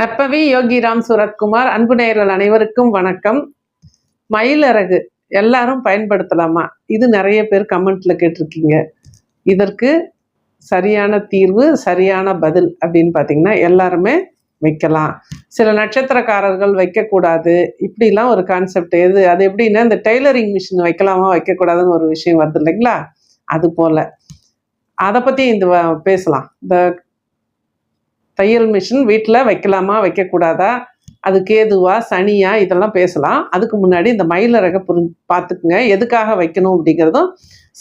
நற்பவி யோகிராம் சுரத்குமார் அன்பு நேயர்கள் அனைவருக்கும் வணக்கம். மயிலரகு எல்லாரும் பயன்படுத்தலாமா? இது நிறைய பேர் கமெண்ட்ல கேட்டிருக்கீங்க. இதற்கு சரியான தீர்வு சரியான பதில் அப்படின்னு பார்த்தீங்கன்னா எல்லாருமே வைக்கலாம். சில நட்சத்திரக்காரர்கள் வைக்கக்கூடாது. இப்படிலாம் ஒரு கான்செப்ட் எது? அது எப்படின்னா இந்த டெய்லரிங் மிஷின் வைக்கலாமா வைக்கக்கூடாதுன்னு ஒரு விஷயம் வருது இல்லைங்களா? அது போல. அதை பற்றி இந்த வ- பேசலாம். இந்த தையல் மிஷின் வீட்டில் வைக்கலாமா வைக்கக்கூடாதா அது கேதுவா சனியா இதெல்லாம் பேசலாம். அதுக்கு முன்னாடி இந்த மயிலரகை புரி பார்த்துக்குங்க. எதுக்காக வைக்கணும் அப்படிங்கிறதும்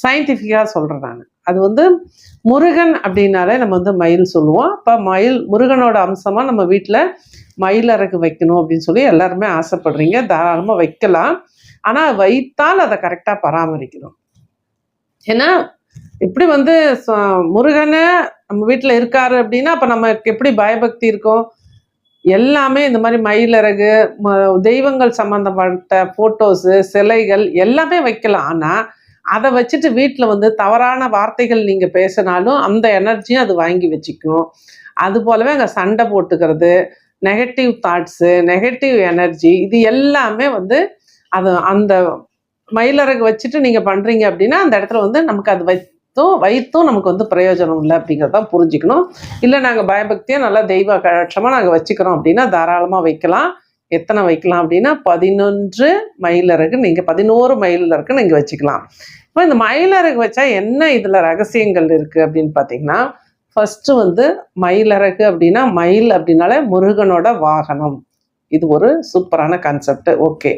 சயின்டிஃபிக்காக சொல்கிறேன் நான். அது வந்து முருகன் அப்படின்னாலே நம்ம வந்து மயில் சொல்லுவோம். அப்போ மயில் முருகனோட அம்சமாக நம்ம வீட்டில் மயிலரகு வைக்கணும் அப்படின்னு சொல்லி எல்லாருமே ஆசைப்படுறீங்க. தாராளமாக வைக்கலாம். ஆனால் வைத்தால் அதை கரெக்டாக பராமரிக்கணும். ஏன்னா இப்படி வந்து ச- முருகனை நம்ம வீட்டில் இருக்காரு அப்படின்னா அப்போ நமக்கு எப்படி பயபக்தி இருக்கும்? எல்லாமே இந்த மாதிரி மயிலறகு ம- தெய்வங்கள் சம்மந்தப்பட்ட ஃபோட்டோஸு சிலைகள் எல்லாமே வைக்கலாம். ஆனால் அதை வச்சுட்டு வீட்டில் வந்து தவறான வார்த்தைகள் நீங்கள் பேசினாலும் அந்த எனர்ஜியும் அது வாங்கி வச்சுக்கும். அது போலவே அங்கே சண்டை போட்டுக்கிறது நெகட்டிவ் தாட்ஸு நெகட்டிவ் எனர்ஜி இது எல்லாமே வந்து அது அந்த மயிலரகு வச்சுட்டு நீங்கள் பண்ணுறீங்க அப்படின்னா அந்த இடத்துல வந்து நமக்கு அது வைத்தும் வைத்தும் நமக்கு வந்து பிரயோஜனம் இல்லை அப்படிங்கிறத புரிஞ்சுக்கணும். இல்லை நாங்கள் பயபக்தியாக நல்லா தெய்வ கழட்சமாக நாங்கள் வச்சுக்கிறோம் அப்படின்னா தாராளமாக வைக்கலாம். எத்தனை வைக்கலாம் அப்படின்னா பதினொன்று மயிலறகு நீங்கள் பதினோரு மயிலறகு நீங்கள் வச்சுக்கலாம். இப்போ இந்த மயிலறகு வச்சா என்ன இதில் ரகசியங்கள் இருக்குது அப்படின்னு பார்த்தீங்கன்னா ஃபஸ்ட்டு வந்து மயிலறகு அப்படின்னா மயில் அப்படின்னாலே முருகனோட வாகனம். இது ஒரு சூப்பரான கான்செப்ட் ஓகே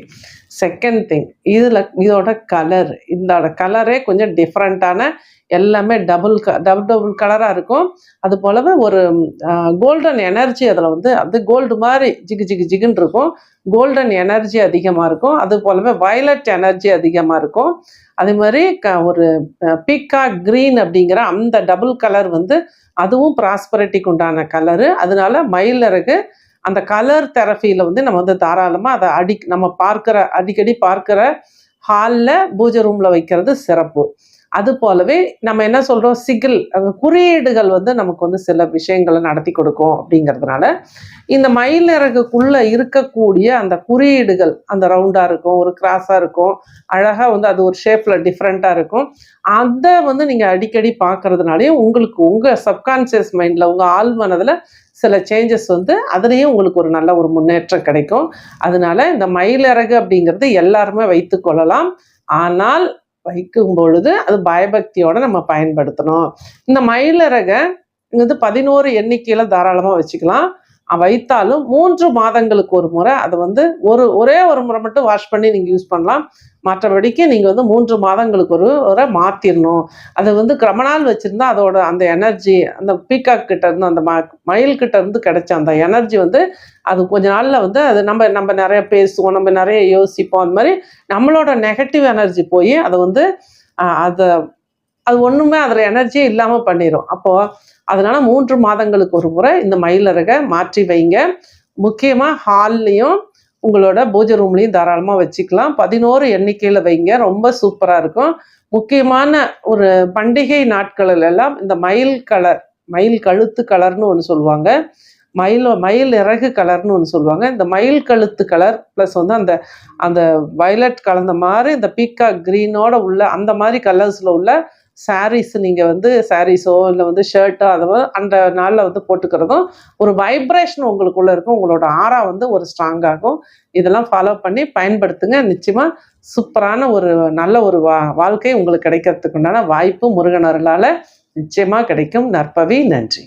செகண்ட் திங் இதில் இதோட கலர் இதோட கலரே கொஞ்சம் டிஃப்ரெண்ட்டான எல்லாமே டபுள் க டபுள் டபுள் கலராக இருக்கும். அது போலவே ஒரு கோல்டன் எனர்ஜி அதில் வந்து அது கோல்டு மாதிரி ஜிகு ஜிகு ஜிகுன்னு இருக்கும். கோல்டன் எனர்ஜி அதிகமாக இருக்கும். அது போலவே வயலட் எனர்ஜி அதிகமாக இருக்கும். அதே மாதிரி க ஒரு பீக்கா க்ரீன் அப்படிங்கிற அந்த டபுள் கலர் வந்து அதுவும் ப்ராஸ்பரிட்டிக்கு உண்டான கலரு அதனால மயிலருக்கு அந்த கலர் தெரப்பியில் வந்து நம்ம வந்து தாராளமாக அதை அடி நம்ம பார்க்குற அடிக்கடி பார்க்குற ஹாலில் பூஜை ரூமில் வைக்கிறது சிறப்பு. அது போலவே நம்ம என்ன சொல்கிறோம் சிகில் அந்த குறியீடுகள் வந்து நமக்கு வந்து சில விஷயங்களை நடத்தி கொடுக்கும் அப்படிங்கிறதுனால இந்த மயிலிறகுக்குள்ளே இருக்கக்கூடிய அந்த குறியீடுகள் அந்த ரவுண்டாக இருக்கும் ஒரு கிராஸாக இருக்கும் அழகாக வந்து அது ஒரு ஷேப்பில் டிஃப்ரெண்ட்டாக இருக்கும். அதை வந்து நீங்கள் அடிக்கடி பார்க்கறதுனாலையும் உங்களுக்கு உங்கள் சப்கான்சியஸ் மைண்டில் உங்கள் ஆள் மனதில் சில சேஞ்சஸ் வந்து அதுலேயும் உங்களுக்கு ஒரு நல்ல ஒரு முன்னேற்றம் கிடைக்கும். அதனால இந்த மயிலிறகு அப்படிங்கிறது எல்லாருமே வைத்துக்கொள்ளலாம் ஆனால் வைக்கும் பொழுது அது பயபக்தியோட நம்ம பயன்படுத்தணும். இந்த மயிலரகை வந்து பதினோரு எண்ணிக்கையில் தாராளமாக வச்சுக்கலாம். வைத்தாலும் மூன்று மாதங்களுக்கு ஒரு முறை அதை வந்து ஒரு ஒரே ஒரு முறை மட்டும் வாஷ் பண்ணி நீங்கள் யூஸ் பண்ணலாம். மற்றபடிக்கு நீங்கள் வந்து மூன்று மாதங்களுக்கு ஒரு முறை மாற்றிடணும் அது வந்து ரொம்ப நாள் வச்சுருந்தா அதோட அந்த எனர்ஜி அந்த பீகாக் கிட்ட இருந்து அந்த ம மயில் கிட்ட இருந்து கிடைச்ச அந்த எனர்ஜி வந்து அது கொஞ்ச நாளில் வந்து அது நம்ம நம்ம நிறைய பேசுவோம் நம்ம நிறைய யோசிப்போம். அந்த மாதிரி நம்மளோட நெகட்டிவ் எனர்ஜி போய் அதை வந்து அதை அது ஒன்றுமே அதில் எனர்ஜியே இல்லாமல் பண்ணிடும் அப்போது அதனால மூன்று மாதங்களுக்கு ஒரு முறை இந்த மயிலறகை மாற்றி வைங்க. முக்கியமாக ஹால்லையும் உங்களோட பூஜை ரூம்லையும் தாராளமாக வச்சுக்கலாம். பதினோரு எண்ணிக்கையில் வைங்க. ரொம்ப சூப்பராக இருக்கும். முக்கியமான ஒரு பண்டிகை நாட்களில் எல்லாம் இந்த மயில் கலர் மயில் கழுத்து கலர்னு ஒன்று சொல்லுவாங்க. மயில் மயில் இறகு கலர்னு ஒன்று சொல்லுவாங்க. இந்த மயில் கழுத்து கலர் ப்ளஸ் வந்து அந்த அந்த வயலட் கலந்த மாதிரி இந்த பீக்கா க்ரீனோட உள்ள அந்த மாதிரி கலர்ஸில் உள்ள சாரீஸ் நீங்கள் வந்து சாரீஸோ இல்லை வந்து ஷர்ட்டோ அதை அந்த நாளில் வந்து போட்டுக்கிறதும் ஒரு வைப்ரேஷன் உங்களுக்குள்ளே இருக்கும். உங்களோட ஆறா வந்து ஒரு ஸ்ட்ராங்காகும் இதெல்லாம் ஃபாலோ பண்ணி பயன்படுத்துங்க. நிச்சயமாக சூப்பரான ஒரு நல்ல ஒரு வா வாழ்க்கை உங்களுக்கு கிடைக்கிறதுக்கு உண்டான வாய்ப்பு முருகனர்களால் நிச்சயமாக கிடைக்கும். நற்பவி நன்றி.